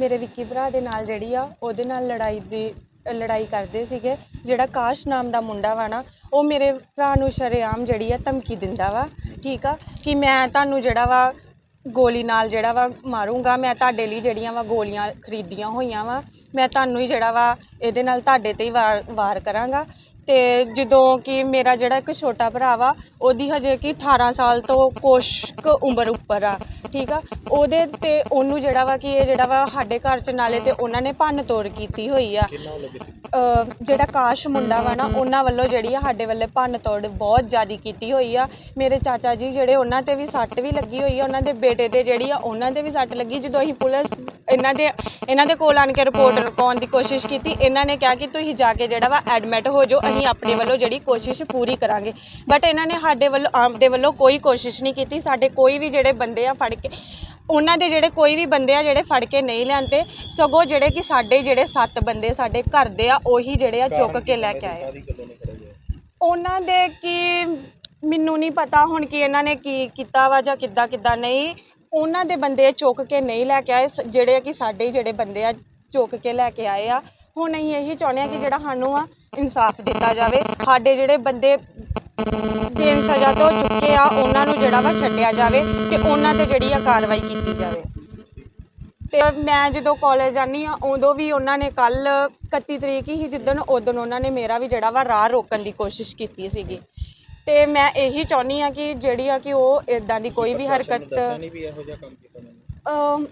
ਮੇਰੇ ਵਿੱਕੀ ਭਰਾ ਦੇ ਨਾਲ ਜਿਹੜੀ ਆ, ਉਹਦੇ ਨਾਲ ਲੜਾਈ ਦੀ, ਲੜਾਈ ਕਰਦੇ ਸੀਗੇ। ਜਿਹੜਾ ਕਾਸ਼ ਨਾਮ ਦਾ ਮੁੰਡਾ ਵਾ ਨਾ, ਉਹ ਮੇਰੇ ਭਰਾ ਨੂੰ ਸ਼ਰੇਆਮ ਜਿਹੜੀ ਆ ਧਮਕੀ ਦਿੰਦਾ ਵਾ। ਠੀਕ ਆ? ਕਿ ਮੈਂ ਤੁਹਾਨੂੰ ਜਿਹੜਾ ਵਾ ਗੋਲੀ ਨਾਲ ਜਿਹੜਾ ਵਾ ਮਾਰੂੰਗਾ, ਮੈਂ ਤੁਹਾਡੇ ਲਈ ਜਿਹੜੀਆਂ ਵਾ ਗੋਲੀਆਂ ਖਰੀਦੀਆਂ ਹੋਈਆਂ ਵਾ। ਮੈਂ ਤੁਹਾਨੂੰ ਹੀ ਜਿਹੜਾ ਵਾ ਇਹਦੇ ਨਾਲ ਤੁਹਾਡੇ ਤੇ ਹੀ ਵਾਰ ਵਾਰ ਕਰਾਂਗਾ। ਤੇ ਜਦੋਂ ਕਿ ਮੇਰਾ ਜਿਹੜਾ ਇੱਕ ਛੋਟਾ ਭਰਾ ਵਾ, ਉਹਦੀ ਹਜੇ ਕਿ 18 ਸਾਲ ਤੋਂ ਕੁਛ ਕੁ ਉਮਰ ਉੱਪਰ ਆ, ਠੀਕ ਆ? ਉਹਦੇ ਤੇ ਉਹਨੂੰ ਜਿਹੜਾ ਵਾ ਕਿ ਇਹ ਜਿਹੜਾ ਵਾ ਸਾਡੇ ਘਰ ਚ ਨਾਲੇ ਤੇ ਉਹਨਾਂ ਨੇ ਭੰਨ ਤੋੜ ਕੀਤੀ ਹੋਈ ਆ। ਜਿਹੜਾ ਕਾਸ਼ ਮੁੰਡਾ ਵਾ ਨਾ ਉਹਨਾਂ ਵੱਲੋਂ ਜਿਹੜੀ ਆ ਸਾਡੇ ਵੱਲੇ ਭੰਨ ਤੋੜ ਬਹੁਤ ਜ਼ਿਆਦੀ ਕੀਤੀ ਹੋਈ ਆ। ਮੇਰੇ ਚਾਚਾ ਜੀ ਜਿਹੜੇ ਉਹਨਾਂ ਤੇ ਵੀ ਸੱਟ ਵੀ ਲੱਗੀ ਹੋਈ ਆ ਉਹਨਾਂ ਦੇ ਬੇਟੇ ਤੇ ਜਿਹੜੀ ਆ ਉਹਨਾਂ ਦੇ ਵੀ ਸੱਟ ਲੱਗੀ। ਜਦੋਂ ਅਸੀਂ ਪੁਲਿਸ ਇਹਨਾਂ ਦੇ ਇਹਨਾਂ ਦੇ ਕੋਲ ਆਣ ਕੇ ਰਿਪੋਰਟ ਰਕਾਉਣ ਦੀ ਕੋਸ਼ਿਸ਼ ਕੀਤੀ ਇਹਨਾਂ ਨੇ ਕਿਹਾ ਕਿ ਤੁਸੀਂ ਜਾ ਕੇ ਜਿਹੜਾ ਵਾ ਐਡਮਿਟ ਹੋ ਜਾਓ ਅਸੀਂ ਆਪਣੇ ਵੱਲੋਂ ਜਿਹੜੀ ਕੋਸ਼ਿਸ਼ ਪੂਰੀ ਕਰਾਂਗੇ। ਬਟ ਇਹਨਾਂ ਨੇ ਸਾਡੇ ਵੱਲੋਂ ਆਪ ਦੇ ਵੱਲੋਂ ਕੋਈ ਕੋਸ਼ਿਸ਼ ਨਹੀਂ ਕੀਤੀ। ਸਾਡੇ ਕੋਈ ਵੀ ਜਿਹੜੇ ਬੰਦੇ ਆ ਫੜ ਕੇ ਉਹਨਾਂ ਦੇ ਜਿਹੜੇ ਕੋਈ ਵੀ ਬੰਦੇ ਆ ਜਿਹੜੇ ਫੜ ਕੇ ਨਹੀਂ ਲਿਆਂਦੇ, ਸਗੋਂ ਜਿਹੜੇ ਕਿ ਸਾਡੇ ਜਿਹੜੇ ਸੱਤ ਬੰਦੇ ਸਾਡੇ ਘਰ ਦੇ ਆ, ਉਹੀ ਜਿਹੜੇ ਆ ਚੁੱਕ ਕੇ ਲੈ ਕੇ ਆਏ। ਉਹਨਾਂ ਦੇ ਕੀ ਮੈਨੂੰ ਨਹੀਂ ਪਤਾ ਹੁਣ ਕਿ ਇਹਨਾਂ ਨੇ ਕੀ ਕੀਤਾ ਵਾ ਜਾਂ ਕਿੱਦਾਂ ਕਿੱਦਾਂ ਨਹੀਂ। ਉਹਨਾਂ ਦੇ ਬੰਦੇ ਚੁੱਕ ਕੇ ਨਹੀਂ ਲੈ ਕੇ ਆਏ, ਸ- ਜਿਹੜੇ ਆ ਕਿ ਸਾਡੇ ਹੀ ਜਿਹੜੇ ਬੰਦੇ ਆ ਚੁੱਕ ਕੇ ਲੈ ਕੇ ਆਏ ਆ। ਹੁਣ ਅਸੀਂ ਇਹੀ ਚਾਹੁੰਦੇ ਆ ਕਿ ਜਿਹੜਾ ਸਾਨੂੰ ਆ ਇਨਸਾਫ ਦਿੱਤਾ ਜਾਵੇ, ਸਾਡੇ ਜਿਹੜੇ ਬੰਦੇ ਬੇਨ ਸਜ਼ਾ ਤੋਂ ਚੁੱਕੇ ਆ ਉਹਨਾਂ ਨੂੰ ਜਿਹੜਾ ਵਾ ਛੱਡਿਆ ਜਾਵੇ ਤੇ ਉਹਨਾਂ ਤੇ ਜਿਹੜੀ ਆ ਕਾਰਵਾਈ ਕੀਤੀ ਜਾਵੇ। ਤੇ ਮੈਂ ਜਦੋਂ ਕਾਲਜ ਜਾਂਦੀ ਆ ਉਦੋਂ ਵੀ ਉਹਨਾਂ ਨੇ ਕੱਲ 31 ਤਰੀਕ ਹੀ ਜਿੱਦਣ ਉਦੋਂ ਉਹਨਾਂ ਨੇ ਮੇਰਾ ਵੀ ਜਿਹੜਾ ਵਾ ਰਾਹ ਰੋਕਣ ਦੀ ਕੋਸ਼ਿਸ਼ ਕੀਤੀ ਸੀਗੀ। ਤੇ ਮੈਂ ਇਹੀ ਚਾਹੁੰਦੀ ਆ ਕਿ ਜਿਹੜੀ ਆ ਕਿ ਉਹ ਇਦਾਂ ਦੀ ਕੋਈ ਵੀ ਹਰਕਤ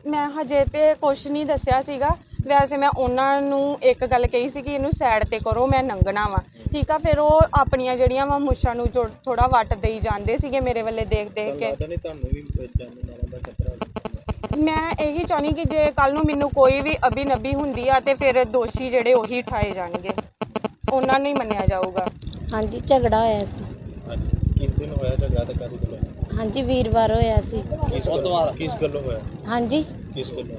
ਮੈਂ ਹਜੇ ਤੇ ਕੁਝ ਨਹੀਂ ਦੱਸਿਆ ਸੀਗਾ। ਵੈਸੇ ਮੈਂ ਉਹਨਾਂ ਨੂੰ ਇੱਕ ਗੱਲ ਕਹੀ ਸੀ ਕਿ ਇਹਨੂੰ ਸਾਈਡ ਤੇ ਕਰੋ ਮੈਂ ਨੰਗਣਾ ਵਾ। ਠੀਕ ਆ ਫਿਰ ਉਹ ਆਪਣੀਆਂ ਜਿਹੜੀਆਂ ਵਾ ਮੁੱਛਾਂ ਨੂੰ ਥੋੜਾ ਵੱਟ ਦੇਈ ਜਾਂਦੇ ਸੀਗੇ ਮੇਰੇ ਵੱਲੇ ਦੇਖ ਦੇਖ ਕੇ। ਲੱਗਦਾ ਨਹੀਂ ਤੁਹਾਨੂੰ ਵੀ ਜਾਨ ਮਾਰਨ ਦਾ ਖਤਰਾ ਮੈਂ ਇਹੀ ਚਾਹੁੰਦੀ ਕਿ ਜੇ ਕੱਲ ਨੂੰ ਮੈਨੂੰ ਕੋਈ ਵੀ ਅਬੀ ਹੁੰਦੀ ਆ ਤੇ ਫਿਰ ਦੋਸ਼ੀ ਜਿਹੜੇ ਉਹੀ ਠਾਏ ਜਾਣਗੇ। ਉਹਨਾਂ ਨੂੰ ਹੀ ਮੰਨਿਆ ਜਾਊਗਾ। ਹਾਂਜੀ ਝਗੜਾ ਹੋਇਆ ਸੀ। ਹਾਂਜੀ ਕਿਸ ਦਿਨ ਹੋਇਆ ਝਗੜਾ ਤੇ ਕਾਦੀ ਗੱਲੋਂ? ਹਾਂਜੀ ਵੀਰਵਾਰ ਹੋਇਆ ਸੀ। ਕਿਸ ਗੱਲੋਂ ਕਿਸ ਗੱਲੋਂ ਹੋਇਆ? ਹਾਂਜੀ। ਕਿਸ ਗੱਲੋਂ?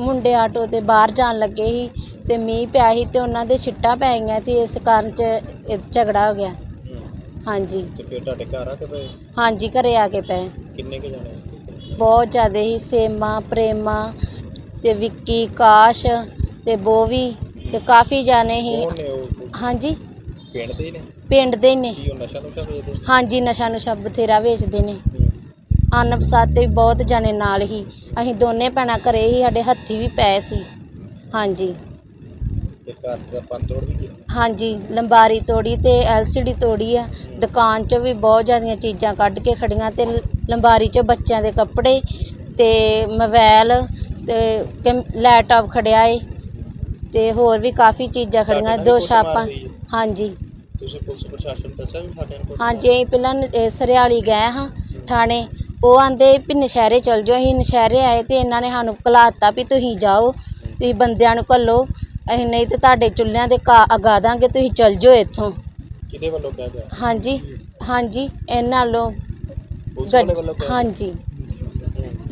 ਮੁੰਡੇ ਆਟੋ ਤੇ ਬਾਹਰ ਜਾਣ ਲੱਗੇ ਸੀ ਤੇ ਮੀਂਹ ਪਿਆ ਸੀ ਤੇ ਉਹਨਾਂ ਦੇ ਛਿੱਟਾਂ ਪੈ ਗਈਆਂ ਤੇ ਇਸ ਕਾਰਨ ਚ ਇਹ ਝਗੜਾ ਹੋ ਗਿਆ। ਹੂੰ ਹਾਂਜੀ। ਤੇ ਫਿਰ ਤੁਹਾਡੇ ਘਰ ਆ ਕੇ ਪਏ? ਹਾਂਜੀ ਘਰੇ ਆ ਕੇ ਪਏ। ਕਿੰਨੇ ਕੇ ਜਾਣੇ? ਬਹੁਤ ਜ਼ਿਆਦਾ ਹੀ ਸੇਮਾ ਪ੍ਰੇਮਾ ਤੇ ਵਿੱਕੀ ਕਾਸ਼ ਤੇ ਬੋਵੀ ਤੇ ਕਾਫੀ ਜਾਣੇ ਸੀ। ਕੌਣ ਨੇ ਉਹ? ਹਾਂਜੀ। ਪਿੰਡ ਦੇ ਹੀ ਨੇ? ਪਿੰਡ ਦੇ ਹੀ ਨੇ। ਕੀ ਉਹ ਨਸ਼ਾ ਨੁਸ਼ਾ ਵੇਚਦੇ? ਹਾਂਜੀ ਨਸ਼ਾ ਨੁਸ਼ਾ ਬਥੇਰਾ ਵੇਚਦੇ ਨੇ। ਹੂੰ। ਅਨਬਸਾਤ ਤੇ ਵੀ ਬਹੁਤ ਜਾਣੇ ਨਾਲ ਹੀ। ਅਸੀਂ ਦੋਨੇ ਭੈਣਾਂ ਘਰੇ ਹੀ ਸਾਡੇ ਹੱਥੀ ਵੀ ਪਏ ਸੀ। ਹਾਂਜੀ। ਤੇ ਘਰ ਦਾ ਪੰਨ ਤੋੜ ਵੀ ਕੀਤਾ? ਹਾਂਜੀ ਲੰਬਾਰੀ ਤੋੜੀ ਤੇ ਐਲਸੀਡੀ ਤੋੜੀ ਆ। ਦੁਕਾਨ 'ਚੋਂ ਵੀ ਬਹੁਤ ਜ਼ਿਆਦੀਆਂ ਚੀਜ਼ਾਂ ਕੱਢ ਕੇ ਖੜੀਆਂ ਤੇ ਲ- ਲੰਬਾਰੀ 'ਚੋਂ ਬੱਚਿਆਂ ਦੇ ਕੱਪੜੇ ਤੇ ਮੋਬਾਈਲ ਤੇ ਕੰ- ਲੈਪਟਾਪ ਖੜਿਆ ਏ। ਤੇ ਹੋਰ ਵੀ ਕਾਫੀ ਚੀਜ਼ਾਂ ਖੜੀਆਂ ਦੋ ਛਾਪਾਂ? ਹਾਂਜੀ। ਤੁਸੀਂ ਪੁਲਿਸ ਪ੍ਰਸ਼ਾਸਨ ਨੂੰ ਦੱਸਿਆ ਵੀ ਸਾਡੇ ਨਾਲ ਹਾਂਜੀ ਅਸੀਂ ਪਹਿਲਾਂ ਨ- ਇਹ ਸਰਿਆਲੀ ਗਏ ਹਾਂ ਥਾਣੇ। ਉਹ ਆਂਦੇ ਵੀ ਨਸ਼ਹਿਰੇ ਚਲ ਜਾਓ ਅਸੀਂ ਨਸ਼ਹਿਰੇ ਆਏ ਤੇ ਇਹਨਾਂ ਨੇ ਸਾਨੂੰ ਘਲਾਤਾ ਵੀ ਤੁਸੀਂ ਜਾਓ ਤੁਸੀਂ ਬੰਦਿਆਂ ਨੂੰ ਘੱਲੋ ਅਸੀਂ ਨਹੀਂ ਤੇ ਤੁਹਾਡੇ ਚੁੱਲ੍ਹਿਆਂ ਦੇ ਕਾ ਅਗਾ ਦਾਂਗੇ ਤੁਸੀਂ ਚਲ ਜਾਓ ਇੱਥੋਂ। ਕਿਹਦੇ ਵੱਲੋਂ ਕਿਹਾ ਗਿਆ? ਹਾਂਜੀ ਹਾਂਜੀ ਇਹਨਾਂ ਵੱਲੋਂ ਪੁਲਿਸ ਵਾਲੇ ਗੱਜ ਵੱਲੋਂ ਕਿਹਾ ਹਾਂਜੀ।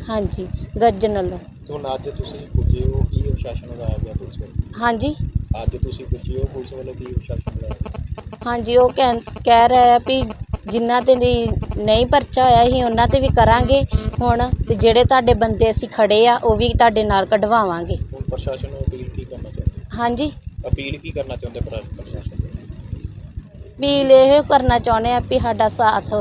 ਹਾਂਜੀ ਗੱਜਣ ਵੱਲੋਂ। ਤੇ ਹੁਣ ਅੱਜ ਤੁਸੀਂ ਪੁੱਜੇ ਹੋ ਕੀ ਪ੍ਰਸ਼ਾਸਨ ਲਗਾਇਆ ਗਿਆ ਪੁਲਿਸ ਵੱਲੋਂ? ਹਾਂਜੀ। ਅੱਜ ਤੁਸੀਂ ਪੁੱਜੇ ਹੋ ਪੁਲਿਸ ਵੱਲੋਂ ਕੀ ਪ੍ਰਸ਼ਾਸਨ ਲਗਾਇਆ ਹਾਂਜੀ ਉਹ ਕਹਿ ਕਹਿ ਰਿਹਾ ਵੀ ਜਿਨ੍ਹਾਂ ਤੇ ਨਹੀਂ ਨਹੀਂ ਪਰਚਾ ਹੋਇਆ ਸੀ ਉਹਨਾਂ ਤੇ ਵੀ ਕਰਾਂਗੇ ਹੁਣ ਤੇ ਜਿਹੜੇ ਤੁਹਾਡੇ ਬੰਦੇ ਅਸੀਂ ਖੜੇ ਆ ਉਹ ਵੀ ਤੁਹਾਡੇ ਨਾਲ ਕਢਵਾਵਾਂਗੇ। ਹੁਣ ਪ੍ਰਸ਼ਾਸਨ ਨੂੰ ਅਪੀਲ ਕੀ ਕਰਨਾ ਚਾਹੁੰਦੇ? ਹਾਂਜੀ? ਅਪੀਲ ਕੀ ਕਰਨਾ ਚਾਹੁੰਦੇ ਪ੍ਰ- ਪ੍ਰਸ਼ਾਸਨ ਨੂੰ? ਵੀ ਇਹ ਕਰਨਾ ਚਾਹੁੰਦੇ ਆ ਵੀ ਸਾਡਾ ਸਾਥ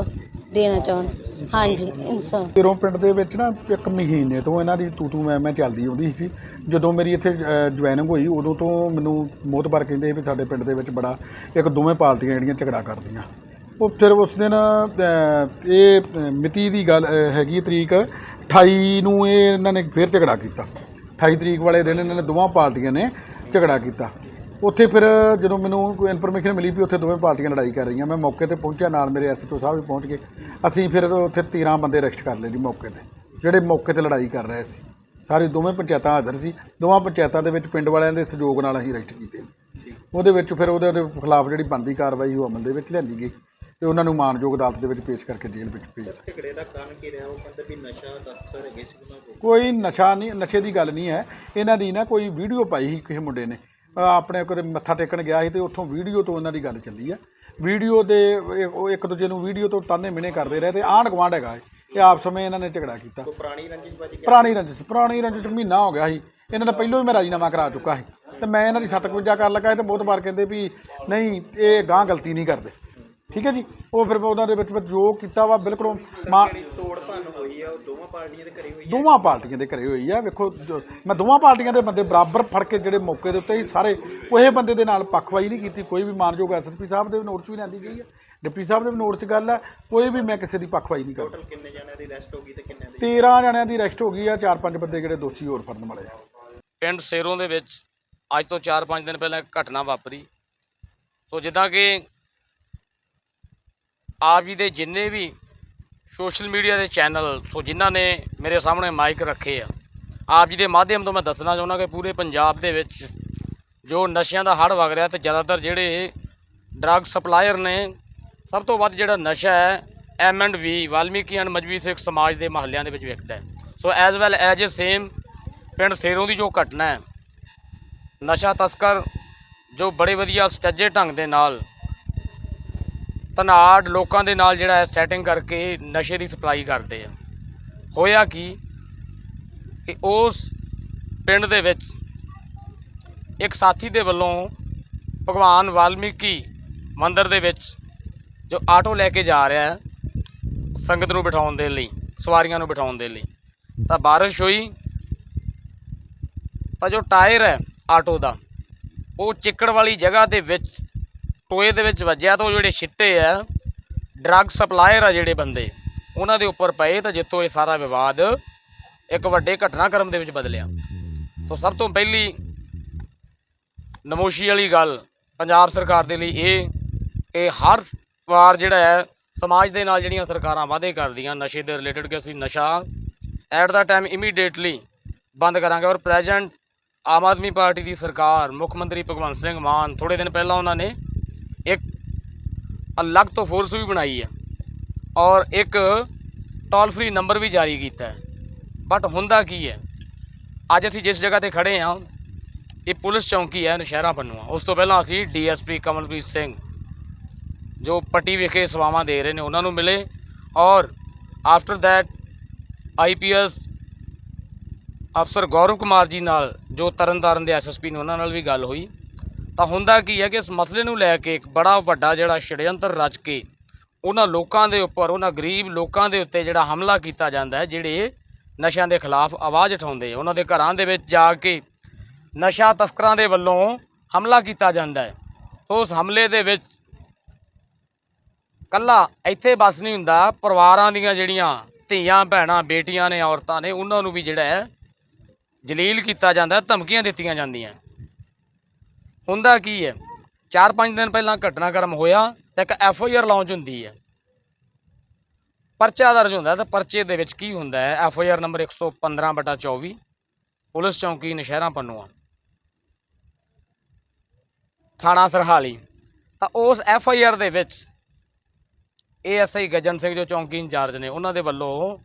ਦੇਣਾ ਚਾਹੁੰ ਹਾਂਜੀ ਇਨਸਾਨ ਕਿਰੋਂ ਪਿੰਡ ਦੇ ਵਿੱਚ ਨਾ ਇੱਕ ਮਹੀਨੇ ਤੋਂ ਇਹਨਾਂ ਦੀ ਤੂ ਤੂ ਮੈਂ ਮੈਂ ਚੱਲਦੀ ਆਉਂਦੀ ਸੀ। ਜਦੋਂ ਮੇਰੀ ਇੱਥੇ ਜੁਆਇਨਿੰਗ ਹੋਈ ਉਦੋਂ ਤੋਂ ਮੈਨੂੰ ਮੋਤਬਰ ਕਹਿੰਦੇ ਵੀ ਸਾਡੇ ਪਿੰਡ ਦੇ ਵਿੱਚ ਬੜਾ ਇੱਕ ਦੋਵੇਂ ਪਾਰਟੀਆਂ ਜਿਹੜੀਆਂ ਝਗੜਾ ਕਰਦੀਆਂ। ਉਹ ਫਿਰ ਉਸ ਦਿਨ ਅ, ਇਹ ਅ, ਮਿਤੀ ਦੀ ਗੱਲ ਅ, ਹੈਗੀ ਤਰੀਕ। 28 ਨੂੰ ਇਹ ਇਹਨਾਂ ਨੇ ਫਿਰ ਝਗੜਾ ਕੀਤਾ। 28 ਤਰੀਕ ਵਾਲੇ ਦਿਨ ਇਹਨਾਂ ਨੇ ਦੋਵਾਂ ਪਾਰਟੀਆਂ ਨੇ ਝਗੜਾ ਕੀਤਾ। ਉੱਥੇ ਫਿਰ ਜਦੋਂ ਮੈਨੂੰ ਕੋਈ ਇਨਫੋਰਮੇਸ਼ਨ ਮਿਲੀ ਵੀ ਉੱਥੇ ਦੋਵੇਂ ਪਾਰਟੀਆਂ ਲੜਾਈ ਕਰ ਰਹੀਆਂ ਮੈਂ ਮੌਕੇ ਤੇ ਪਹੁੰਚਿਆ ਨਾਲ ਮੇਰੇ ਐਸਐਚਓ ਸਾਹਿਬ ਵੀ ਪਹੁੰਚ ਗਏ। ਅਸੀਂ ਫਿਰ ਉੱਥੇ 13 ਬੰਦੇ ਅਰੈਸਟ ਕਰ ਲਏ ਜੀ ਮੌਕੇ ਤੇ ਜਿਹੜੇ ਮੌਕੇ ਤੇ ਲੜਾਈ ਕਰ ਰਹੇ ਸੀ। ਸਾਰੇ ਦੋਵੇਂ ਪੰਚਾਇਤਾਂ ਹਾਜ਼ਰ ਸੀ। ਦੋਵਾਂ ਪੰਚਾਇਤਾਂ ਦੇ ਵਿੱਚ ਪਿੰਡ ਵਾਲਿਆਂ ਦੇ ਸਹਿਯੋਗ ਨਾਲ ਅਸੀਂ ਅਰੈਸਟ ਕੀਤੇ। ਉਹਦੇ ਵਿੱਚ ਫਿਰ ਉਹਦੇ ਉਹਦੇ ਖਿਲਾਫ ਜਿਹੜੀ ਬਣਦੀ ਕਾਰਵਾਈ ਉਹ ਅਮਲ ਦੇ ਵਿੱਚ ਲਿਆਂਦੀ ਗਈ। ਤੇ ਉਹਨਾਂ ਨੂੰ ਮਾਨਯੋਗ ਅਦਾਲਤ ਦੇ ਵਿੱਚ ਪੇਸ਼ ਕਰਕੇ ਜੇਲ੍ਹ ਵਿੱਚ ਭੇਜ ਦਿੱਤਾ। ਝਗੜੇ ਦਾ ਕਾਰਨ ਕੀ ਰਿਹਾ? ਉਹ ਕਹਿੰਦੇ ਵੀ ਨਸ਼ਾ ਦਾ ਅਕਸਰ ਹੈਗੇ ਸੀ ਉਹਨਾਂ ਕੋਲ। ਕੋਈ ਨਸ਼ਾ ਨਹੀਂ ਨਸ਼ੇ ਦੀ ਗੱਲ ਨਹੀਂ ਹੈ। ਇਹਨਾਂ ਦੀ ਨਾ ਕੋਈ ਵੀਡੀਓ ਪਾਈ ਸੀ ਕਿਸੇ ਮੁੰਡੇ ਨੇ। ਅਹ ਆਪਣੇ ਕੋਲ ਮੱਥਾ ਟੇਕਣ ਗਿਆ ਸੀ ਤੇ ਉੱਥੋਂ ਵੀਡੀਓ ਤੋਂ ਇਹਨਾਂ ਦੀ ਗੱਲ ਚੱਲੀ ਆ। ਵੀਡੀਓ ਦੇ ਇਹ- ਉਹ ਇੱਕ ਦੂਜੇ ਨੂੰ ਵੀਡੀਓ ਤੋਂ ਤਾਨੇ ਮਿਹਣੇ ਕਰਦੇ ਰਹੇ ਤੇ ਆਂਢ ਗੁਆਂਢ ਹੈਗਾ ਹੈ ਇਹ ਆਪ ਸਮੇਂ ਇਹਨਾਂ ਨੇ ਝਗੜਾ ਕੀਤਾ। ਕੋਈ ਪੁਰਾਣੀ ਰੰਜਿਸ਼ ਬਾਜੀ ਪੁਰਾਣੀ ਰੰਜਿਸ਼ ਪੁਰਾਣੀ ਰੰਜਿਸ਼ ਮਹੀਨਾ ਹੋ ਗਿਆ ਸੀ। ਇਹਨਾਂ ਦਾ ਪਹਿਲੋਂ ਹੀ ਮੈਂ ਰਾਜੀਨਾਮਾ ਕਰਾ ਚੁੱਕਾ ਸੀ। ਤੇ ਮੈਂ ਇਹਨਾਂ ਦੀ 57 ਕਰ ਲੱਗਾ ਸੀ ਤੇ ਬਹੁਤ ਵਾਰ ਕਹਿੰਦੇ ਵੀ ਨਹੀਂ ਇਹ ਗਾਂ ਗਲਤੀ ਨਹੀਂ ਕਰਦੇ। ਠੀਕ ਹੈ ਜੀ ਉਹ ਫਿਰ ਮੈਂ ਉਹਨਾਂ ਦੇ ਵਿੱਚ ਜੋ ਕੀਤਾ ਵਾ ਬਿਲਕੁਲ ਜਿਹੜੀ ਤੋੜ ਭੰਨ ਹੋਈ ਆ ਉਹ ਦੋਵਾਂ ਪਾਰਟੀਆਂ ਦੇ ਘਰੇ ਹੋਈ ਆ? ਦੋਵਾਂ ਪਾਰਟੀਆਂ ਦੇ ਘਰੇ ਹੋਈ ਆ ਵੇਖੋ ਜੋ- ਮੈਂ ਦੋਵਾਂ ਪਾਰਟੀਆਂ ਦੇ ਬੰਦੇ ਬਰਾਬਰ ਫੜ ਕੇ ਜਿਹੜੇ ਮੌਕੇ ਦੇ ਉੱਤੇ ਹੀ ਸਾਰੇ ਕੋਹੇ ਬੰਦੇ ਦੇ ਨਾਲ ਪੱਖਵਾਈ ਨਹੀਂ ਕੀਤੀ ਕੋਈ ਵੀ ਮਾਨਯੋਗ ਐਸਐਸਪੀ ਸਾਹਿਬ ਦੇ ਨੋਟ 'ਚ ਵੀ ਲਿਆਂਦੀ ਗਈ ਹੈ ਡਿਪਟੀ ਸਾਹਿਬ ਦੇ ਵੀ ਨੋਟ 'ਚ ਗੱਲ ਹੈ ਕੋਈ ਵੀ ਮੈਂ ਕਿਸੇ ਦੀ ਪੱਖਵਾਈ ਨਹੀਂ ਕਰਦਾ। ਟੋਟਲ ਕਿੰਨੇ ਜਣਿਆਂ ਦੀ ਅਰੈਸਟ ਹੋ ਗਈ ਤੇ ਕਿੰਨਿਆਂ ਦੀ? 13 ਜਣਿਆਂ ਦੀ ਅਰੈਸਟ ਹੋ ਗਈ ਆ ਚਾਰ ਪੰਜ ਬੰਦੇ ਜਿਹੜੇ ਦੋਸ਼ੀ ਹੋਰ ਫੜਨ ਵਾਲੇ ਆ। ਪਿੰਡ ਸੇਰੋਂ ਦੇ ਵਿੱਚ ਅੱਜ ਤੋਂ 4-5 ਦਿਨ ਪਹਿਲਾਂ ਇੱਕ ਘਟਨਾ ਵਾਪਰੀ। ਸੋ ਜਿੱਦਾਂ ਕਿ ਆਪ ਜੀ ਦੇ ਜਿੰਨੇ ਵੀ ਸੋਸ਼ਲ ਮੀਡੀਆ ਦੇ ਚੈਨਲ, ਸੋ ਜਿਨ੍ਹਾਂ ਨੇ ਮੇਰੇ ਸਾਹਮਣੇ ਮਾਈਕ ਰੱਖੇ ਆ, ਆਪ ਜੀ ਦੇ ਮਾਧਿਅਮ ਤੋਂ ਮੈਂ ਦੱਸਣਾ ਚਾਹੁੰਦਾ ਕਿ ਪੂਰੇ ਪੰਜਾਬ ਦੇ ਵਿੱਚ ਜੋ ਨਸ਼ਿਆਂ ਦਾ ਹੜ੍ਹ ਵਗ ਰਿਹਾ ਤੇ ਜ਼ਿਆਦਾਤਰ ਜਿਹੜੇ ਡਰੱਗ ਸਪਲਾਇਰ ਨੇ, ਸਭ ਤੋਂ ਵੱਧ ਜਿਹੜਾ ਨਸ਼ਾ ਹੈ M and V Valmiki and Mazhabi Sikh ਸਮਾਜ ਦੇ ਮਹੱਲਿਆਂ ਦੇ ਵਿੱਚ ਵਿਕਦਾ ਹੈ। So as well as a same ਪਿੰਡ ਸੇਰੋਂ ਦੀ ਜੋ ਘਟਨਾ ਹੈ, ਨਸ਼ਾ ਤਸਕਰ ਜੋ ਬੜੇ ਵਧੀਆ ਸੁਚੱਜੇ ਢੰਗ ਦੇ ਨਾਲ ਧਨਾੜ ਲੋਕਾਂ ਦੇ ਨਾਲ ਜਿਹੜਾ ਹੈ ਸੈਟਿੰਗ ਕਰਕੇ ਨਸ਼ੇ ਦੀ ਸਪਲਾਈ ਕਰਦੇ ਆ। ਹੋਇਆ ਕੀ ਕਿ ਉਸ ਪਿੰਡ ਦੇ ਵਿੱਚ ਇੱਕ ਸਾਥੀ ਦੇ ਵੱਲੋਂ ਭਗਵਾਨ ਵਾਲਮੀਕੀ ਮੰਦਿਰ ਦੇ ਵਿੱਚ ਜੋ ਆਟੋ ਲੈ ਕੇ ਜਾ ਰਿਹਾ ਹੈ ਸੰਗਤ ਨੂੰ ਬਿਠਾਉਣ ਦੇ ਲਈ, ਸਵਾਰੀਆਂ ਨੂੰ ਬਿਠਾਉਣ ਦੇ ਲਈ, ਤਾਂ ਬਾਰਿਸ਼ ਹੋਈ, ਤਾਂ ਜੋ ਟਾਇਰ ਹੈ ਆਟੋ ਦਾ, ਉਹ ਚਿੱਕੜ ਵਾਲੀ ਜਗ੍ਹਾ ਦੇ ਵਿੱਚ ਟੋਏ ਦੇ ਵਿੱਚ ਵੱਜਿਆ ਤਾਂ ਉਹ ਜਿਹੜੇ ਛਿੱਟੇ ਆ ਡਰੱਗ ਸਪਲਾਇਰ ਆ ਜਿਹੜੇ ਬੰਦੇ, ਉਹਨਾਂ ਦੇ ਉੱਪਰ ਪਏ ਤਾਂ ਜਿੱਥੋਂ ਇਹ ਸਾਰਾ ਵਿਵਾਦ ਇੱਕ ਵੱਡੇ ਘਟਨਾਕ੍ਰਮ ਦੇ ਵਿੱਚ ਬਦਲਿਆ। ਤਾਂ ਸਭ ਤੋਂ ਪਹਿਲੀ ਨਮੋਸ਼ੀ ਵਾਲੀ ਗੱਲ ਪੰਜਾਬ ਸਰਕਾਰ ਦੇ ਲਈ ਇਹ ਕਿ ਹਰ ਵਾਰ ਜਿਹੜਾ ਹੈ, ਸਮਾਜ ਦੇ ਨਾਲ ਜਿਹੜੀਆਂ ਸਰਕਾਰਾਂ ਵਾਅਦੇ ਕਰਦੀਆਂ, ਨਸ਼ੇ ਦੇ ਰਿਲੇਟਡ ਕਿ ਅਸੀਂ ਨਸ਼ਾ ਐਟ ਦਾ ਟਾਈਮ ਇਮੀਡੀਏਟਲੀ ਬੰਦ ਕਰਾਂਗੇ ਔਰ ਪ੍ਰੈਜ਼ੈਂਟ ਆਮ ਆਦਮੀ ਪਾਰਟੀ ਦੀ ਸਰਕਾਰ, ਮੁੱਖ ਮੰਤਰੀ ਭਗਵੰਤ ਸਿੰਘ ਮਾਨ ਥੋੜੇ ਦਿਨ ਪਹਿਲਾਂ ਉਹਨਾਂ ਨੇ ਇੱਕ ਅਲੱਗ ਤੋਂ ਫੋਰਸ ਵੀ ਬਣਾਈ ਹੈ ਔਰ ਇੱਕ ਟੋਲ ਫ੍ਰੀ ਨੰਬਰ ਵੀ ਜਾਰੀ ਕੀਤਾ ਹੈ। ਬਟ ਹੁੰਦਾ ਕੀ ਹੈ? ਅੱਜ ਅਸੀਂ ਜਿਸ ਜਗ੍ਹਾ ਤੇ ਖੜੇ ਹਾਂ, ਇਹ ਪੁਲਿਸ ਚੌਂਕੀ ਹੈ ਨਸ਼ਹਿਰਾ ਪੰਨੂਆ ਉਸ ਤੋਂ ਪਹਿਲਾਂ ਅਸੀਂ ਡੀਐਸਪੀ ਕਮਲਪ੍ਰੀਤ ਸਿੰਘ, ਜੋ ਪੱਟੀ ਵਿਖੇ ਸੇਵਾਵਾਂ ਦੇ ਰਹੇ ਨੇ, ਉਹਨਾਂ ਨੂੰ ਮਿਲੇ ਔਰ ਆਫਟਰ ਥੈਟ ਆਈਪੀਐਸ ਅਫਸਰ ਗੌਰਵ ਕੁਮਾਰ ਜੀ ਨਾਲ, ਜੋ ਤਰਨਤਾਰਨ ਦੇ ਐਸਐਸਪੀ ਨੇ, ਉਹਨਾਂ ਨਾਲ ਵੀ ਗੱਲ ਹੋਈ। ਤਾਂ ਹੁੰਦਾ ਕੀ ਹੈ ਕਿ ਇਸ ਮਸਲੇ ਨੂੰ ਲੈ ਕੇ ਇੱਕ ਬੜਾ ਵੱਡਾ ਜਿਹੜਾ ਛੜਯੰਤਰ ਰਚ ਕੇ ਉਹਨਾਂ ਲੋਕਾਂ ਦੇ ਉੱਪਰ, ਉਹਨਾਂ ਗਰੀਬ ਲੋਕਾਂ ਦੇ ਉੱਤੇ ਜਿਹੜਾ ਹਮਲਾ ਕੀਤਾ ਜਾਂਦਾ ਹੈ, ਜਿਹੜੇ ਨਸ਼ਿਆਂ ਦੇ ਖਿਲਾਫ ਆਵਾਜ਼ ਉਠਾਉਂਦੇ ਉਹਨਾਂ ਦੇ ਘਰਾਂ ਦੇ ਵਿੱਚ ਜਾ ਕੇ ਨਸ਼ਾ ਤਸਕਰਾਂ ਦੇ ਵੱਲੋਂ ਹਮਲਾ ਕੀਤਾ ਜਾਂਦਾ ਹੈ। ਉਸ ਹਮਲੇ ਦੇ ਵਿੱਚ ਕੱਲਾ ਇੱਥੇ ਬਸ ਨਹੀਂ ਹੁੰਦਾ, ਪਰਿਵਾਰਾਂ ਦੀਆਂ ਜਿਹੜੀਆਂ ਧੀਆਂ, ਭੈਣਾਂ, ਬੇਟੀਆਂ ਨੇ, ਔਰਤਾਂ ਨੇ, ਉਹਨਾਂ ਨੂੰ ਵੀ ਜਿਹੜਾ ਹੈ ਜਲੀਲ ਕੀਤਾ ਜਾਂਦਾ, ਧਮਕੀਆਂ ਦਿੱਤੀਆਂ ਜਾਂਦੀਆਂ। ਹੁੰਦਾ ਕੀ ਹੈ? 4-5 ਦਿਨ ਪਹਿਲਾਂ ਘਟਨਾਕ੍ਰਮ ਹੋਇਆ ਤਾਂ ਇੱਕ ਐਫ ਆਈ ਆਰ ਲਾਂਚ ਹੁੰਦੀ ਹੈ। ਪਰਚਾ ਦਰਜ ਹੁੰਦਾ ਤਾਂ ਪਰਚੇ ਦੇ ਵਿੱਚ ਕੀ ਹੁੰਦਾ ਹੈ? ਐਫ ਆਈ ਆਰ ਨੰਬਰ 115 ਬਟਾ 24 ਪੁਲਿਸ ਚੌਂਕੀ ਨਸ਼ਹਿਰਾ ਪੰਨੂਆ। ਥਾਣਾ ਸਰਹਾਲੀ। ਤਾਂ ਉਸ ਐਫ ਆਈ ਆਰ ਦੇ ਵਿੱਚ ਏਐਸਆਈ ਗਜਨ ਸਿੰਘ ਜੋ ਚੌਂਕੀ ਇੰਚਾਰਜ ਨੇ, ਉਹਨਾਂ ਦੇ ਵੱਲੋਂ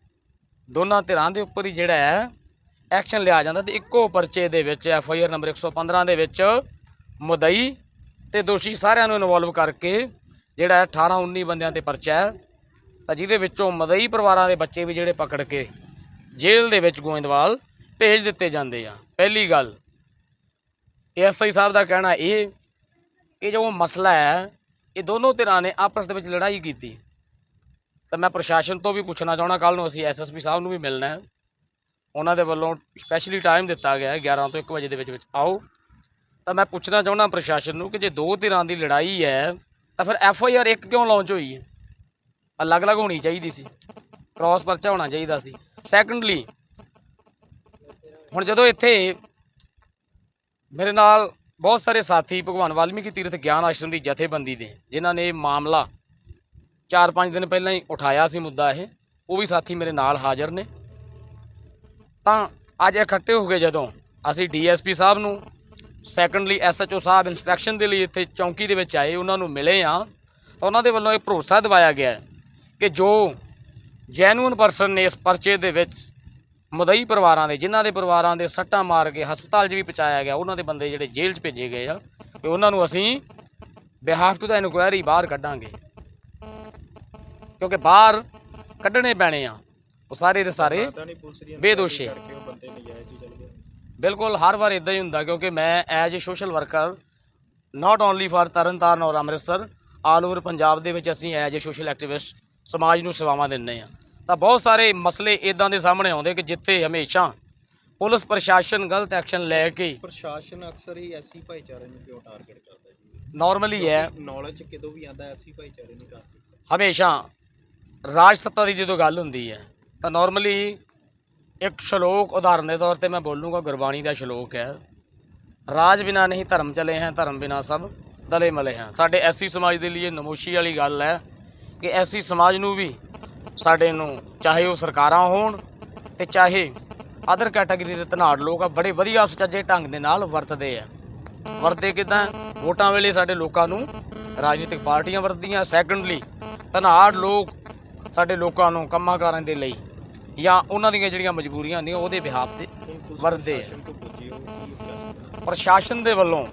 ਦੋਨਾਂ ਧਿਰਾਂ ਦੇ ਉੱਪਰ ਹੀ ਜਿਹੜਾ ਹੈ, ਐਕਸ਼ਨ ਲਿਆ ਜਾਂਦਾ ਤੇ ਇੱਕੋ ਪਰਚੇ ਦੇ ਵਿੱਚ, ਐਫ ਆਈ ਆਰ ਨੰਬਰ 115 ਦੇ ਵਿੱਚ ਮਦਈ ਤੇ ਦੋਸ਼ੀ ਸਾਰਿਆਂ ਨੂੰ ਇਨਵੋਲਵ ਕਰਕੇ ਜਿਹੜਾ ਹੈ 18 19 ਬੰਦਿਆਂ ਤੇ ਪਰਚਾ ਹੈ। ਤਾਂ ਜਿਹਦੇ ਵਿੱਚੋਂ ਮਦਈ ਪਰਿਵਾਰਾਂ ਦੇ ਬੱਚੇ ਵੀ ਜਿਹੜੇ ਪਕੜ ਕੇ ਜੇਲ੍ਹ ਦੇ ਵਿੱਚ ਗੋਇੰਦਵਾਲ ਭੇਜ ਦਿੱਤੇ ਜਾਂਦੇ ਆ। ਪਹਿਲੀ ਗੱਲ ਐਸਆਈ ਸਾਹਿਬ ਦਾ ਕਹਿਣਾ ਇਹ ਕਿ ਜੋ ਮਸਲਾ ਹੈ, ਇਹ ਦੋਨੋਂ ਧਿਰਾਂ ਨੇ ਆਪਸ ਦੇ ਵਿੱਚ ਲੜਾਈ ਕੀਤੀ। ਤਾਂ ਮੈਂ ਪ੍ਰਸ਼ਾਸਨ ਤੋਂ ਵੀ ਪੁੱਛਣਾ ਚਾਹਣਾ ਕੱਲ ਨੂੰ ਅਸੀਂ ਐਸਐਸਪੀ ਸਾਹਿਬ ਨੂੰ ਵੀ ਮਿਲਣਾ ਹੈ। ਉਹਨਾਂ ਦੇ ਵੱਲੋਂ ਸਪੈਸ਼ਲੀ ਟਾਈਮ ਦਿੱਤਾ ਗਿਆ 11 ਤੋਂ 1 ਵਜੇ ਦੇ ਵਿੱਚ ਵਿੱਚ ਆਓ। ਤਾਂ ਮੈਂ ਪੁੱਛਣਾ ਚਾਹੁੰਦਾ ਪ੍ਰਸ਼ਾਸਨ ਨੂੰ ਕਿ ਜੇ ਦੋ ਧਿਰਾਂ ਦੀ ਲੜਾਈ ਹੈ, ਤਾਂ ਫਿਰ ਐਫ ਆਈ ਆਰ ਇੱਕ ਕਿਉਂ ਲਾਂਚ ਹੋਈ ਹੈ? ਅਲੱਗ-ਅਲੱਗ ਹੋਣੀ ਚਾਹੀਦੀ ਸੀ। ਕ੍ਰਾਸ ਪਰਚਾ ਹੋਣਾ ਚਾਹੀਦਾ ਸੀ। ਸੈਕੰਡਲੀ ਹੁਣ ਜਦੋਂ ਇੱਥੇ ਮੇਰੇ ਨਾਲ ਬਹੁਤ ਸਾਰੇ ਸਾਥੀ ਭਗਵਾਨ ਵਾਲਮੀਕੀ ਤੀਰਥ ਗਿਆਨ ਆਸ਼ਰਮ ਦੀ ਜਥੇਬੰਦੀ ਦੇ, ਜਿਨ੍ਹਾਂ ਨੇ ਇਹ ਮਾਮਲਾ 4-5 ਦਿਨ ਪਹਿਲਾਂ ਹੀ ਉਠਾਇਆ ਸੀ ਮੁੱਦਾ ਇਹ, ਉਹ ਵੀ ਸਾਥੀ ਮੇਰੇ ਨਾਲ ਹਾਜ਼ਰ ਨੇ। ਤਾਂ ਅੱਜ ਇਕੱਠੇ ਹੋ ਗਏ ਜਦੋਂ ਅਸੀਂ ਡੀਐਸਪੀ ਸਾਹਿਬ ਨੂੰ ਸੈਕੰਡਲੀ ਐਸਐਚਓ ਸਾਹਿਬ ਇਨਸਪੈਕਸ਼ਨ ਦੇ ਲਈ ਇੱਥੇ ਚੌਂਕੀ ਦੇ ਵਿੱਚ ਆਏ ਉਹਨਾਂ ਨੂੰ ਮਿਲੇ ਆ ਤਾਂ ਉਹਨਾਂ ਦੇ ਵੱਲੋਂ ਇਹ ਭਰੋਸਾ ਦਿਵਾਇਆ ਗਿਆ ਕਿ ਜੋ ਜੈਨੂਇਨ ਪਰਸਨ ਨੇ ਇਸ ਪਰਚੇ ਦੇ ਵਿੱਚ ਮਦਈ ਪਰਿਵਾਰਾਂ ਦੇ ਜਿਨ੍ਹਾਂ ਦੇ ਪਰਿਵਾਰਾਂ ਦੇ ਸੱਟਾਂ ਮਾਰ ਕੇ ਹਸਪਤਾਲ 'ਚ ਵੀ ਪਹੁੰਚਾਇਆ ਗਿਆ ਉਹਨਾਂ ਦੇ ਬੰਦੇ ਜਿਹੜੇ ਜੇਲ੍ਹ 'ਚ ਭੇਜੇ ਗਏ ਆ ਕਿ ਉਹਨਾਂ ਨੂੰ ਅਸੀਂ ਬਿਹਾਫ ਟੂ ਦਾ ਇਨਕੁਆਇਰੀ ਬਾਹਰ ਕੱਢਾਂਗੇ। ਕਿਉਂਕਿ ਬਾਹਰ ਕੱਢਣੇ ਪੈਣੇ ਆ ਉਹ ਸਾਰੇ ਦੇ ਸਾਰੇ ਬੇਦੋਸ਼ੀ। ਬਿਲਕੁਲ ਹਰ ਵਾਰ ਇਦਾਂ ਹੀ ਹੁੰਦਾ ਕਿਉਂਕਿ ਮੈਂ as a social worker not only for Tarn Taran ਔਰ ਅੰਮ੍ਰਿਤਸਰ ਆਲ ਓਵਰ ਪੰਜਾਬ ਦੇ ਵਿੱਚ ਅਸੀਂ ਐਜ਼ ਅ ਸੋਸ਼ਲ ਐਕਟਿਵਿਸਟ ਸਮਾਜ ਨੂੰ ਸੇਵਾਵਾਂ ਦਿੰਦੇ ਆ ਤਾਂ ਬਹੁਤ ਸਾਰੇ ਮਸਲੇ ਇਦਾਂ ਦੇ ਸਾਹਮਣੇ ਆਉਂਦੇ ਕਿ ਜਿੱਥੇ ਹਮੇਸ਼ਾ ਪੁਲਿਸ ਪ੍ਰਸ਼ਾਸਨ ਗਲਤ ਐਕਸ਼ਨ ਲੈ ਕੇ ਪ੍ਰਸ਼ਾਸਨ ਅਕਸਰ ਹੀ ਐਸੀ ਭਾਈਚਾਰੇ ਨੂੰ ਕਿਉਂ ਟਾਰਗੇਟ ਕਰਦਾ ਜੀ? ਨਾਰਮਲੀ ਹੈ। ਨੌਲੇਜ ਕਿਦੋਂ ਵੀ ਆਂਦਾ ਐਸੀ ਭਾਈਚਾਰੇ ਨੂੰ ਟਾਰਗੇਟ ਹਮੇਸ਼ਾ ਰਾਜ ਸੱਤਾ ਦੀ ਜਦੋਂ ਗੱਲ ਹੁੰਦੀ ਹੈ ਤਾਂ ਨਾਰਮਲੀ ਇੱਕ ਸ਼ਲੋਕ ਉਦਾਹਰਨ ਦੇ ਤੌਰ ਤੇ ਮੈਂ ਬੋਲੂੰਗਾ, ਗੁਰਬਾਣੀ ਦਾ ਸ਼ਲੋਕ ਹੈ। ਰਾਜ ਬਿਨਾ ਨਹੀਂ ਧਰਮ ਚਲੇ ਹੈ, ਧਰਮ ਬਿਨਾ ਸਭ ਦਲੇ ਮਲੇ ਹੈ। ਸਾਡੇ ਐਸੀ ਸਮਾਜ ਦੇ ਲਈ ਇਹ ਨਮੋਸ਼ੀ ਵਾਲੀ ਗੱਲ ਹੈ ਕਿ ਐਸੀ ਸਮਾਜ ਨੂੰ ਵੀ ਸਾਡੇ ਨੂੰ ਚਾਹੇ ਉਹ ਸਰਕਾਰਾਂ ਹੋਣ ਤੇ ਚਾਹੇ ਅਦਰ ਕੈਟਾਗਰੀ ਦੇ ਧਨਾੜ ਲੋਕ ਆ, ਬੜੇ ਵਧੀਆ ਸੁਚੱਜੇ ਢੰਗ ਦੇ ਨਾਲ ਵਰਤਦੇ ਆ। ਵਰਤੇ ਕਿਦਾਂ? ਵੋਟਾਂ ਵੇਲੇ ਸਾਡੇ ਲੋਕਾਂ ਨੂੰ ਰਾਜਨੀਤਿਕ ਪਾਰਟੀਆਂ ਵਰਤਦੀਆਂ। ਸੈਕੰਡਲੀ ਧਨਾੜ ਲੋਕ ਸਾਡੇ ਲੋਕਾਂ ਨੂੰ ਕੰਮਾਂ ਕਾਰਾਂ ਦੇ ਲਈ ਜਾਂ ਉਹਨਾਂ ਦੀਆਂ ਜਿਹੜੀਆਂ ਮਜਬੂਰੀਆਂ ਹੁੰਦੀਆਂ, ਉਹਦੇ ਬਿਹਾਫ ਤੇ ਹੁਣ ਵਰਤਦੇ ਪ੍ਰਸ਼ਾਸਨ ਦੇ ਵੱਲੋਂ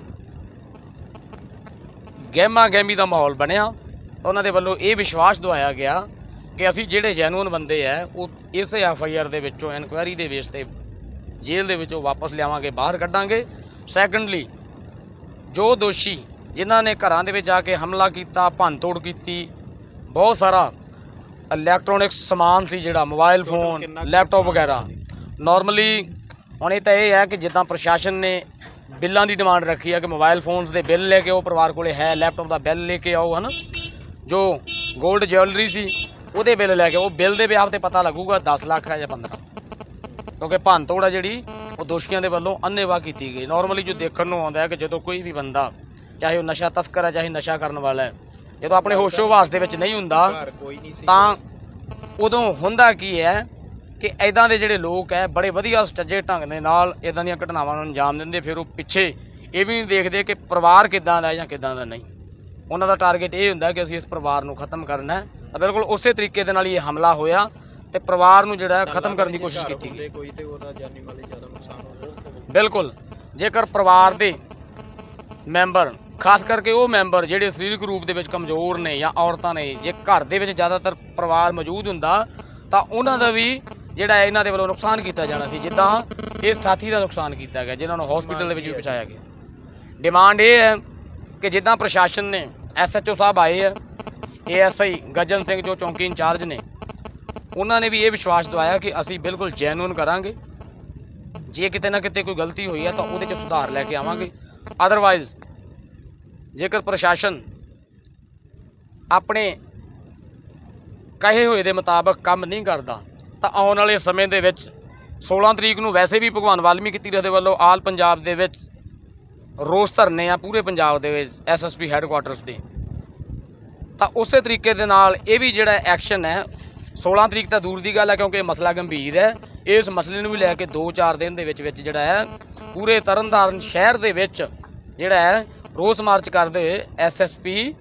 ਗਹਿਮਾ ਗਹਿਮੀ ਦਾ ਮਾਹੌਲ ਬਣਿਆ। ਉਹਨਾਂ ਦੇ ਵੱਲੋਂ ਇਹ ਵਿਸ਼ਵਾਸ ਦਵਾਇਆ ਗਿਆ ਕਿ ਅਸੀਂ ਜਿਹੜੇ ਜੈਨੂਨ ਬੰਦੇ ਆ, ਉਹ ਇਸ ਐਫ ਆਈ ਆਰ ਦੇ ਵਿੱਚੋਂ ਇਨਕੁਆਇਰੀ ਦੇ ਬੇਸ ਤੇ ਜੇਲ੍ਹ ਦੇ ਵਿੱਚੋਂ ਵਾਪਸ ਲਿਆਵਾਂਗੇ, ਬਾਹਰ ਕੱਢਾਂਗੇ। ਸੈਕੰਡਲੀ ਜੋ ਦੋਸ਼ੀ ਜਿਨ੍ਹਾਂ ਨੇ ਘਰਾਂ ਦੇ ਵਿੱਚ ਜਾ ਕੇ ਹਮਲਾ ਕੀਤਾ, ਭੰਨਤੋੜ ਕੀਤੀ, ਬਹੁਤ ਸਾਰਾ ਇਲੈਕਟ੍ਰੋਨਿਕਸ ਸਮਾਨ ਸੀ ਜਿਹੜਾ ਮੋਬਾਈਲ ਫੋਨ ਲੈਪਟਾਪ ਵਗੈਰਾ। ਨਾਰਮਲੀ ਹੁਣ ਇਹ ਤਾਂ ਇਹ ਹੈ ਕਿ ਜਿੱਦਾਂ ਪ੍ਰਸ਼ਾਸਨ ਨੇ ਬਿੱਲਾਂ ਦੀ ਡਿਮਾਂਡ ਰੱਖੀ ਹੈ ਕਿ ਮੋਬਾਈਲ ਫੋਨਸ ਦੇ ਬਿੱਲ ਲੈ ਕੇ ਉਹ ਪਰਿਵਾਰ ਕੋਲੇ ਹੈ ਲੈਪਟਾਪ ਦਾ ਬਿੱਲ ਲੈ ਕੇ ਆਓ ਹਨ? ਜੋ 골ਡ ਜਵੈਲਰੀ ਸੀ ਉਹਦੇ ਬਿੱਲ ਲੈ ਕੇ ਉਹ ਬਿੱਲ ਦੇ ਵਿਆਹ ਤੇ ਪਤਾ ਲੱਗੂਗਾ 10 ਲੱਖ ਹੈ ਜਾਂ 15 ਕਿਉਂਕਿ ਭੰਨਤੋੜ ਹੈ ਜਿਹੜੀ ਉਹ ਦੋਸ਼ੀਆਂ ਦੇ ਵੱਲੋਂ ਅੰਨੇਵਾਹ ਕੀਤੀ ਗਈ। ਨਾਰਮਲੀ ਜੋ ਦੇਖਣ ਨੂੰ ਆਉਂਦਾ ਹੈ ਕਿ ਜਦੋਂ ਕੋਈ ਵੀ ਬੰਦਾ ਚਾਹੇ ਉਹ ਨਸ਼ਾ ਤਸਕਰ ਹੈ ਚਾਹੇ ਨਸ਼ਾ ਕਰਨ ਵਾਲਾ ਹੈ ਜਦੋਂ ਆਪਣੇ ਹੋਸ਼ੋ ਹਵਾਸ ਦੇ ਵਿੱਚ ਨਹੀਂ ਹੁੰਦਾ ਤਾਂ ਉਦੋਂ ਹੁੰਦਾ ਕੀ ਹੈ ਕਿ ਐਦਾਂ ਦੇ ਜਿਹੜੇ ਲੋਕ ਹੈ ਬੜੇ ਵਧੀਆ ਸੁਚੱਜੇ ਢੰਗ ਦੇ ਨਾਲ ਐਦਾਂ ਦੀਆਂ ਘਟਨਾਵਾਂ ਨੂੰ ਅੰਜਾਮ ਦਿੰਦੇ ਫਿਰ ਉਹ ਪਿੱਛੇ ਇਹ ਵੀ ਨਹੀਂ ਦੇਖਦੇ ਕਿ ਪਰਿਵਾਰ ਕਿਦਾਂ ਦਾ ਜਾਂ ਕਿਦਾਂ ਦਾ ਨਹੀਂ। ਉਹਨਾਂ ਦਾ ਟਾਰਗੇਟ ਇਹ ਹੁੰਦਾ ਕਿ ਅਸੀਂ ਇਸ ਪਰਿਵਾਰ ਨੂੰ ਖਤਮ ਕਰਨਾ ਹੈ। ਤਾਂ ਬਿਲਕੁਲ ਉਸੇ ਤਰੀਕੇ ਦੇ ਨਾਲ ਇਹ ਹਮਲਾ ਹੋਇਆ ਤੇ ਪਰਿਵਾਰ ਨੂੰ ਜਿਹੜਾ ਖਤਮ ਕਰਨ ਦੀ ਕੋਸ਼ਿਸ਼ ਕੀਤੀ ਗਈ। ਹੁੰਦੇ ਕੋਈ ਤੇ ਉਹਦਾ ਜਾਨੀ ਮਾਲੀ ਜ਼ਿਆਦਾ ਨੁਕਸਾਨ ਹੋ ਰਿਹਾ। ਬਿਲਕੁਲ। ਜੇਕਰ ਪਰਿਵਾਰ ਦੇ ਮੈਂਬਰ ਖਾਸ ਕਰਕੇ ਉਹ ਮੈਂਬਰ ਜਿਹੜੇ ਸਰੀਰਕ ਰੂਪ ਦੇ ਵਿੱਚ ਕਮਜ਼ੋਰ ਨੇ ਜਾਂ ਔਰਤਾਂ ਨੇ ਜੇ ਘਰ ਦੇ ਵਿੱਚ ਜ਼ਿਆਦਾਤਰ ਪਰਿਵਾਰ ਮੌਜੂਦ ਹੁੰਦਾ ਤਾਂ ਉਹਨਾਂ ਦਾ ਵੀ ਜਿਹੜਾ ਇਹਨਾਂ ਦੇ ਵੱਲੋਂ ਨੁਕਸਾਨ ਕੀਤਾ ਜਾਣਾ ਸੀ ਜਿੱਦਾਂ ਇਹ ਸਾਥੀ ਦਾ ਨੁਕਸਾਨ ਕੀਤਾ ਗਿਆ ਜਿਨ੍ਹਾਂ ਨੂੰ ਹਸਪੀਟਲ ਦੇ ਵਿੱਚ ਵੀ ਪਹੁੰਚਾਇਆ ਗਿਆ। ਡਿਮਾਂਡ ਇਹ ਹੈ ਕਿ ਜਿੱਦਾਂ ਪ੍ਰਸ਼ਾਸਨ ਨੇ ਐਸਐਚਓ ਸਾਹਿਬ ਆਏ ਆ ਏਐਸਆਈ ਗੱਜਨ ਸਿੰਘ ਜੋ ਚੌਂਕੀ ਇੰਚਾਰਜ ਨੇ ਉਹਨਾਂ ਨੇ ਵੀ ਇਹ ਵਿਸ਼ਵਾਸ ਦਵਾਇਆ ਕਿ ਅਸੀਂ ਬਿਲਕੁਲ ਜੈਨੂਨ ਕਰਾਂਗੇ। ਜੇ ਕਿਤੇ ਨਾ ਕਿਤੇ ਕੋਈ ਗਲਤੀ ਹੋਈ ਹੈ ਤਾਂ ਉਹਦੇ 'ਚ ਸੁਧਾਰ ਲੈ ਕੇ ਆਵਾਂਗੇ। ਅਦਰਵਾਈਜ਼ ਜੇਕਰ ਪ੍ਰਸ਼ਾਸਨ ਆਪਣੇ ਕਹੇ ਹੋਏ ਦੇ ਮੁਤਾਬਕ ਕੰਮ ਨਹੀਂ ਕਰਦਾ, ਤਾਂ ਆਉਣ ਵਾਲੇ ਸਮੇਂ ਦੇ ਵਿੱਚ 16 ਤਰੀਕ ਨੂੰ ਵੈਸੇ ਵੀ ਭਗਵਾਨ ਵਾਲਮੀਕੀ ਤੀਰਥ ਦੇ ਵੱਲੋਂ ਆਲ ਪੰਜਾਬ ਦੇ ਵਿੱਚ ਰੋਸ ਧਰਨੇ ਆ ਪੂਰੇ ਪੰਜਾਬ ਦੇ ਵਿੱਚ ਐਸਐਸਪੀ ਹੈੱਡਕੁਆਟਰਸ ਦੇ। ਤਾਂ ਉਸੇ ਤਰੀਕੇ ਦੇ ਨਾਲ ਇਹ ਵੀ ਜਿਹੜਾ ਐਕਸ਼ਨ ਹੈ 16 ਤਰੀਕ ਤਾਂ ਦੂਰ ਦੀ ਗੱਲ ਹੈ ਕਿਉਂਕਿ ਇਹ ਮਸਲਾ ਗੰਭੀਰ ਹੈ। ਇਸ ਮਸਲੇ ਨੂੰ ਵੀ ਲੈ ਕੇ 2-4 ਦਿਨ ਦੇ ਵਿੱਚ ਵਿੱਚ ਜਿਹੜਾ ਹੈ, ਪੂਰੇ ਤਰਨਤਾਰਨ ਸ਼ਹਿਰ ਦੇ ਵਿੱਚ ਜਿਹੜਾ ਹੈ ਰੋਸ ਮਾਰਚ ਕਰਦੇ ਹੋਏ ਐਸਐਸਪੀ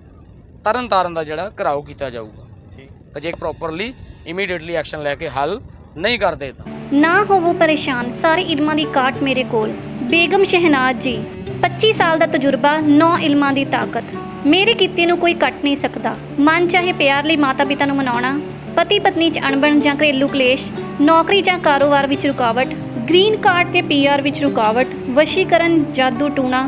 ਤਰਨਤਾਰਨ ਦਾ ਜਿਹੜਾ ਘਰਾਓ ਕੀਤਾ ਜਾਊਗਾ। ਠੀਕ। ਤਾਂ ਜੇ ਪ੍ਰੋਪਰਲੀ ਇਮੀਡੀਏਟਲੀ ਐਕਸ਼ਨ ਲੈ ਕੇ ਹੱਲ ਨਹੀਂ ਕਰਦੇ ਤਾਂ। ਨਾ ਹੋਵੋ ਪਰੇਸ਼ਾਨ ਸਾਰੇ ਇਲਮਾਂ ਦੀ ਕਾਟ ਮੇਰੇ ਕੋਲ। ਬੇਗਮ ਸ਼ਹਿਨਾਜ਼ ਜੀ 25 ਸਾਲ ਦਾ ਤਜਰਬਾ 9 ਇਲਮਾਂ ਦੀ ਤਾਕਤ। ਮੇਰੇ ਕੀਤੇ ਨੂੰ ਕੋਈ ਕੱਟ ਨਹੀਂ ਸਕਦਾ। ਮਨ ਚਾਹੇ ਪਿਆਰ ਲਈ ਮਾਤਾ ਪਿਤਾ ਨੂੰ ਮਨਾਉਣਾ ਪਤੀ ਪਤਨੀ 'ਚ ਅਣਬਣ ਜਾਂ ਘਰੇਲੂ ਕਲੇਸ਼ ਨੌਕਰੀ ਜਾਂ ਕਾਰੋਬਾਰ ਵਿੱਚ ਰੁਕਾਵਟ ਗ੍ਰੀਨ ਕਾਰਡ ਤੇ ਪੀਆਰ ਵਿੱਚ ਰੁਕਾਵਟ ਵਸ਼ੀਕਰਨ ਜਾਦੂ ਟੂਣਾ